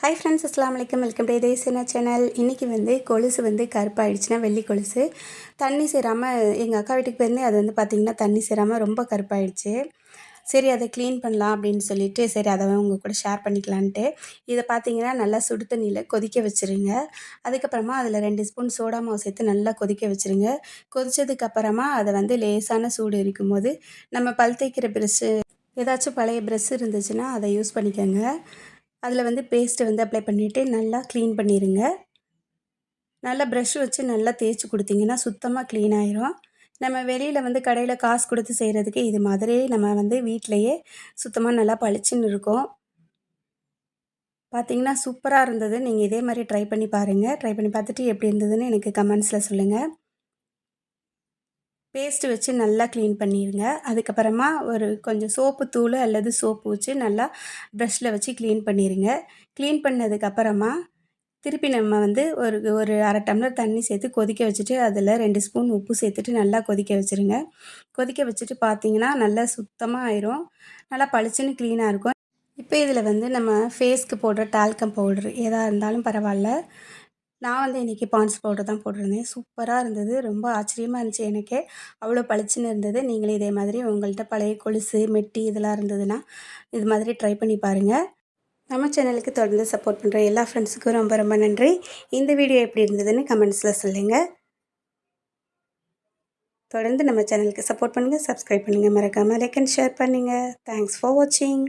Hi friends அஸ்லாம் வலைக்கம் welcome to தேசியனா channel இன்றைக்கி வந்து கொலுசு வந்து கருப்பாயிடுச்சுன்னா வெள்ளி கொலுசு. தண்ணி சேராமல் எங்கள் அக்கா வீட்டுக்கு போயிருந்தே அது வந்து பார்த்திங்கன்னா தண்ணி சேராமல் ரொம்ப கருப்பாயிடுச்சு. சரி அதை க்ளீன் பண்ணலாம் அப்படின்னு சொல்லிட்டு சரி அதை உங்கள் கூட ஷேர் பண்ணிக்கலான்ட்டு. இதை பார்த்தீங்கன்னா நல்லா சுடு தண்ணியில் கொதிக்க வச்சுருங்க. அதுக்கப்புறமா அதில் ரெண்டு ஸ்பூன் சோடா மாவு சேர்த்து நல்லா கொதிக்க வச்சுருங்க. கொதித்ததுக்கப்புறமா அதை வந்து லேசான சூடு இருக்கும்போது நம்ம பல் தேய்க்கிற ப்ரெஷ்ஷு ஏதாச்சும் பழைய ப்ரெஷ் இருந்துச்சுன்னா அதை யூஸ் பண்ணிக்கோங்க. அதில் வந்து பேஸ்ட்டை வந்து அப்ளை பண்ணிவிட்டு நல்லா க்ளீன் பண்ணிடுங்க நல்லா ப்ரஷ் வச்சு நல்லா தேய்ச்சி கொடுத்தீங்கன்னா சுத்தமாக க்ளீன் ஆயிரும். நம்ம வெளியில் வந்து கடையில் காசு கொடுத்து செய்கிறதுக்கு இது மாதிரி நம்ம வந்து வீட்டிலையே சுத்தமாக நல்லா பளிச்சுன்னு இருக்கும். பார்த்தீங்கன்னா சூப்பராக இருந்தது நீங்கள் இதே மாதிரி ட்ரை பண்ணி பாருங்கள் ட்ரை பண்ணி பார்த்துட்டு எப்படி இருந்ததுன்னு எனக்கு கமெண்ட்ஸில் சொல்லுங்கள் பேஸ்ட்டு வச்சு நல்லா க்ளீன் பண்ணிடுங்க அதுக்கப்புறமா ஒரு கொஞ்சம் சோப்பு தூள் அல்லது சோப்பு வச்சு நல்லா ப்ரஷ்ஷில் வச்சு க்ளீன் பண்ணிடுங்க க்ளீன் பண்ணதுக்கப்புறமா திருப்பி நம்ம வந்து ஒரு ஒரு அரை டம்ளர் தண்ணி சேர்த்து கொதிக்க வச்சுட்டு அதில் ரெண்டு ஸ்பூன் உப்பு சேர்த்துட்டு நல்லா கொதிக்க வச்சுருங்க. கொதிக்க வச்சுட்டு பார்த்தீங்கன்னா நல்லா சுத்தமாக ஆயிரும். நல்லா பளிச்சுன்னு க்ளீனாக இருக்கும். இப்போ இதில் வந்து நம்ம ஃபேஸ்க்கு போடுற டால்கம் பவுடர் எதாக இருந்தாலும் பரவாயில்ல. நான் வந்து இன்றைக்கி பாண்ட்ஸ் பவுடர் தான் போட்டிருந்தேன். சூப்பராக இருந்தது. ரொம்ப ஆச்சரியமாக இருந்துச்சு எனக்கே. அவ்வளோ பளிச்சுன்னு இருந்தது. நீங்களே இதே மாதிரி உங்கள்கிட்ட பழைய கொலுசு மெட்டி இதெல்லாம் இருந்ததுன்னா இது மாதிரி ட்ரை பண்ணி பாருங்கள் நம்ம சேனலுக்கு தொடர்ந்து சப்போர்ட் பண்ணுற எல்லா ஃப்ரெண்ட்ஸுக்கும் ரொம்ப ரொம்ப நன்றி. இந்த வீடியோ எப்படி இருந்ததுன்னு கமெண்ட்ஸில் சொல்லுங்கள் தொடர்ந்து நம்ம சேனலுக்கு சப்போர்ட் பண்ணுங்கள் சப்ஸ்கிரைப் பண்ணுங்கள் மறக்காமல் லைக் அண்ட் ஷேர் பண்ணுங்கள் தேங்க்ஸ் ஃபார் வாட்சிங்